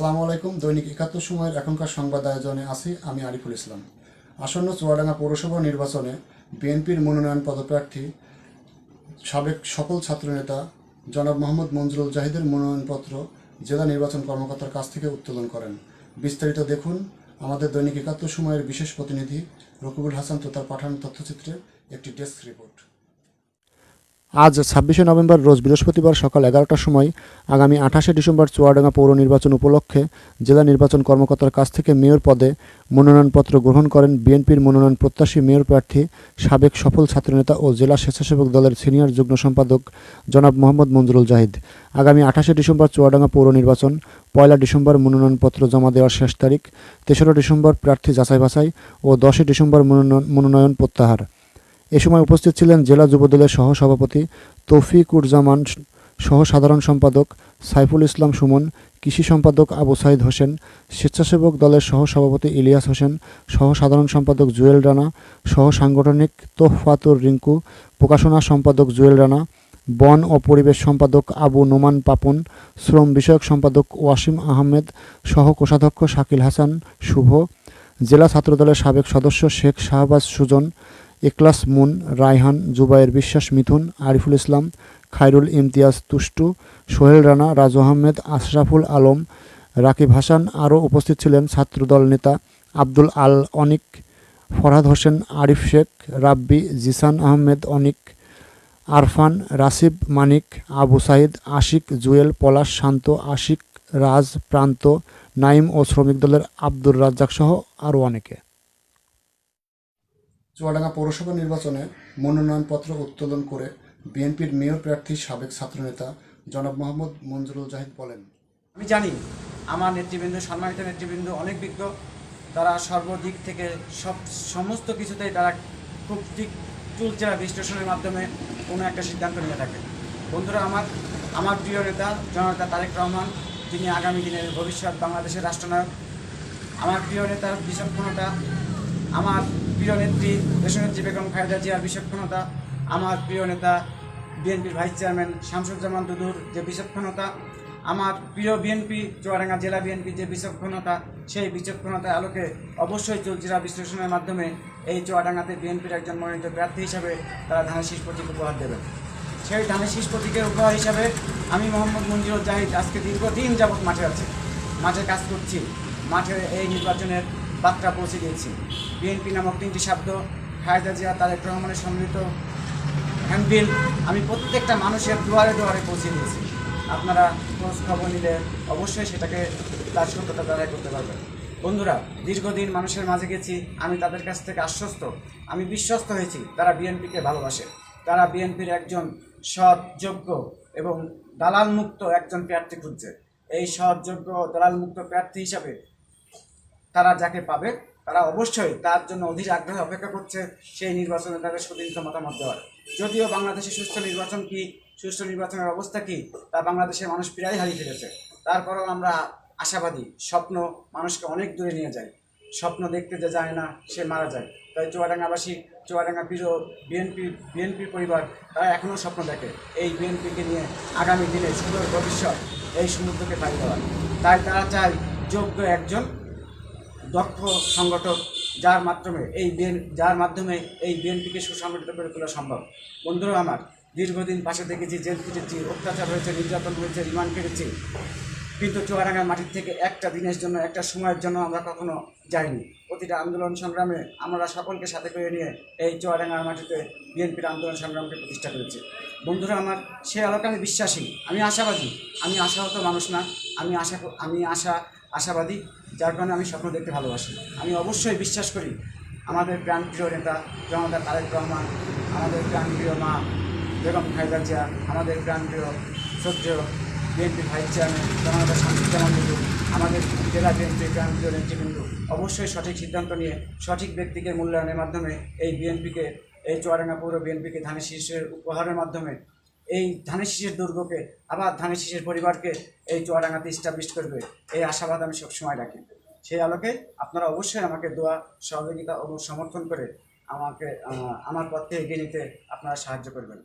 আসসালামু আলাইকুম। দৈনিক একাত্তর সময়ের এখনকার সংবাদ আয়োজনে আছি আমি আরিফুল ইসলাম। আসন্ন চুয়াডাঙ্গা পৌরসভা নির্বাচনে বিএনপির মনোনয়ন পদপ্রার্থী সাবেক সকল ছাত্রনেতা জনাব মোহাম্মদ মঞ্জুরুল জাহিদের মনোনয়নপত্র জেলা নির্বাচন কর্মকর্তার কাছ থেকে উত্তোলন করেন। বিস্তারিত দেখুন আমাদের দৈনিক একাত্তর সময়ের বিশেষ প্রতিনিধি রকিবুল হাসান তো তার পাঠানো তথ্যচিত্রে একটি ডেস্ক রিপোর্ট। আজ ছাব্বিশে নভেম্বর রোজ বৃহস্পতিবার সকাল এগারোটার সময় আগামী আঠাশে ডিসেম্বর চুয়াডাঙ্গা পৌর নির্বাচন উপলক্ষে জেলা নির্বাচন কর্মকর্তার কাছ থেকে মেয়র পদে মনোনয়নপত্র গ্রহণ করেন বিএনপির মনোনয়ন প্রত্যাশী মেয়র প্রার্থী, সাবেক সফল ছাত্রনেতা ও জেলা স্বেচ্ছাসেবক দলের সিনিয়র যুগ্ম সম্পাদক জনাব মোহাম্মদ মঞ্জুরুল জাহিদ। আগামী আঠাশে ডিসেম্বর চুয়াডাঙ্গা পৌর নির্বাচন, পয়লা ডিসেম্বর মনোনয়নপত্র জমা দেওয়ার শেষ তারিখ, তেসরা ডিসেম্বর প্রার্থী যাচাই বাছাই ও দশই ডিসেম্বর মনোনয়ন প্রত্যাহার। এ সময় উপস্থিত ছিলেন জেলা যুবদলের সহ সভাপতি তৌফিকুরজামান সহ সাধারণ সম্পাদক সাইফুল ইসলাম সুমন, কৃষি সম্পাদক আবু সাইদ হোসেন, স্বেচ্ছাসেবক দলের সহ সভাপতি ইলিয়াস হোসেন সহ সাধারণ সম্পাদক জুয়েল রানা সহ সাংগঠনিক তোহফাতুর রিঙ্কু, প্রকাশনা সম্পাদক জুয়েল রানা, বন ও পরিবেশ সম্পাদক আবু নোমান পাপন, শ্রম বিষয়ক সম্পাদক ওয়াসিম আহমেদ সহ কোষাধ্যক্ষ শাকিল হাসান, শুভ, জেলা ছাত্রদলের সাবেক সদস্য শেখ শাহবাজ সুজন এক্লাস মুন, রায়হান জুবায়ের বিশ্বাস, মিথুন, আরিফুল ইসলাম, খায়রুল ইমতিয়াজ তুষ্টু, সোহেল রানা, রাজু আহমেদ, আশরাফুল আলম, রাকিব হাসান আরও উপস্থিত ছিলেন ছাত্রদল নেতা আব্দুল আল অনিক, ফরহাদ হোসেন, আরিফ শেখ, রাব্বি, জিসান আহমেদ অনিক, আরফান, রাসিব মানিক, আবু সাইদ, আশিক, জুয়েল, পলাশ, শান্ত, আশিক, রাজ, প্রান্ত, নাইম ও শ্রমিক দলের আব্দুর রাজ্জাক সহ আরও অনেকে। চুয়াডাঙ্গা পৌরসভা নির্বাচনে মনোনয়নপত্র উত্তোলন করে বিএনপির মেয়র প্রার্থী সাবেক ছাত্রনেতা জনাব মোহাম্মদ মঞ্জুরুল জাহিদ বলেন, আমি জানি আমার নেতৃবৃন্দ, সম্মানিত নেতৃবৃন্দ অনেক বিজ্ঞ। তারা সর্বদিক থেকে সব, সমস্ত কিছুতেই তারা খুব ঠিক চুলচেরা বিশ্লেষণের মাধ্যমে কোনো একটা সিদ্ধান্ত নিয়ে থাকে। বন্ধুরা, আমার আমার প্রিয় নেতা, জননেতা তারেক রহমান যিনি আগামী দিনের ভবিষ্যৎ বাংলাদেশের রাষ্ট্রনায়ক। আমার প্রিয় নেতার বিচক্ষণতা আমার প্রিয় নেত্রী, দেশনেত্রী বেগম খালেদা জিয়ার বিচক্ষণতা, আমার প্রিয় নেতা, বিএনপির ভাইস চেয়ারম্যান শামসুজ্জামান দুদুর যে বিচক্ষণতা, আমার প্রিয় বিএনপি, চুয়াডাঙ্গা জেলা বিএনপি যে বিচক্ষণতা, সেই বিচক্ষণতার আলোকে অবশ্যই চলচিরা বিশ্লেষণের মাধ্যমে এই চুয়াডাঙ্গাতে বিএনপির একজন মনোনীত প্রার্থী হিসাবে তারা ধানের শীষ প্রতীক উপহার দেবে সেই ধানের শীষ প্রতীকের উপহার হিসাবে আমি মোহাম্মদ মঞ্জুর জাহিদ আজকে দীর্ঘদিন যাবৎ মাঠে আছি। মাঠে কাজ করছি। মাঠে এই নির্বাচনের বার্তা পৌঁছে দিয়েছি। বিএনপি নামক তিনটি শব্দ খায়দা জিয়া, তারেক রহমানের সম্মিলিত হ্যান্ডবিল আমি প্রত্যেকটা মানুষের দুয়ারে দুয়ারে পৌঁছে দিয়েছি। আপনারা খোঁজ খবর নিলে অবশ্যই সেটাকে তার সত্যতা দাঁড়াই করতে পারবেন। বন্ধুরা, দীর্ঘদিন মানুষের মাঝে গেছি, আমি তাদের কাছ থেকে আশ্বস্ত। আমি বিশ্বস্ত হয়েছি, তারা বিএনপিকে ভালোবাসে। তারা বিএনপির একজন সৎ যোগ্য এবং দালাল মুক্ত একজন প্রার্থী খুঁজছে। এই সৎ যোগ্য দালাল মুক্ত প্রার্থী হিসাবে তারা যাকে পাবে, তারা অবশ্যই তার জন্য অধীর আগ্রহে অপেক্ষা করছে সেই নির্বাচনে তাদের সুদীর্ঘ মতামত দেওয়ার। যদিও বাংলাদেশে সুস্থ নির্বাচন কি, সুষ্ঠু নির্বাচনের অবস্থা কি, তা বাংলাদেশের মানুষ প্রায় হারিয়ে ফেলেছে। তারপরেও আমরা আশাবাদী, স্বপ্ন মানুষকে অনেক দূরে নিয়ে যায়। স্বপ্ন দেখতে যে যায় না, সে মারা যায়। তাই চুয়াডাঙ্গাবাসী, চুয়াডাঙ্গা প্রিয় বিএনপি, বিএনপির পরিবার, তারা এখনও স্বপ্ন দেখে এই বিএনপিকে নিয়ে আগামী দিনে সুন্দর ভবিষ্যৎ এই সমুদ্রকে পাই দেওয়া তাই তারা চায় যোগ্য একজন দক্ষ সংগঠক, যার মাধ্যমে এই বিএন, যার মাধ্যমে এই বিএনপিকে সুসংগঠিত করে তোলা সম্ভব। বন্ধুরা আমার, দীর্ঘদিন পাশে দেখেছি জেল কেটেছি অত্যাচার হয়েছে, নির্যাতন হয়েছে, রিমান্ড কেটেছি। কিন্তু চুয়াডাঙ্গার মাটির থেকে একটা দিনের জন্য, একটা সময়ের জন্য আমরা কখনো যাইনি। প্রতিটা আন্দোলন সংগ্রামে আমরা সকলকে সাথে করে নিয়ে এই চুয়াডাঙ্গার মাটিতে বিএনপির আন্দোলন সংগ্রামকে প্রতিষ্ঠা করেছি। বন্ধুরা আমার, সে আলোকে আমি বিশ্বাসী, আমি আশাবাদী। আমি আশাহত মানুষ না, আমি আশা আমি আশা, আশাবাদী। যার কারণে আমি স্বপ্ন দেখতে ভালোবাসি। আমি অবশ্যই বিশ্বাস করি, আমাদের প্রাণপ্রিয় নেতা জনতা তারেক রহমান, আমাদের প্রাণপ্রিয় মা বেগম খালেদা জিয়া, আমাদের প্রাণপ্রিয় শ্রদ্ধেয় বিএনপি ভাইস চেয়ারম্যান জনতা শান্তিজ্জামান টুডু আমাদের জেলা বিএনপির প্রাণপ্রিয় নেতৃবৃন্দ। অবশ্যই সঠিক সিদ্ধান্ত নিয়ে, সঠিক ব্যক্তিকে মূল্যায়নের মাধ্যমে এই বিএনপিকে, এই চুয়াডাঙ্গা পৌর বিএনপিকে ধানের শীর্ষের উপহারের মাধ্যমে এই ধানের শীষের দুর্গকে, আবার ধানের শীষের পরিবারকে এই চুয়াডাঙ্গাতে ইস্টাবলিশ করবে, এই আশাবাদ আমি সবসময় রাখি। সেই আলোকে আপনারা অবশ্যই আমাকে দোয়া, সহযোগিতা এবং সমর্থন করে আমাকে আমার পথে এগিয়ে নিতে আপনারা সাহায্য করবেন।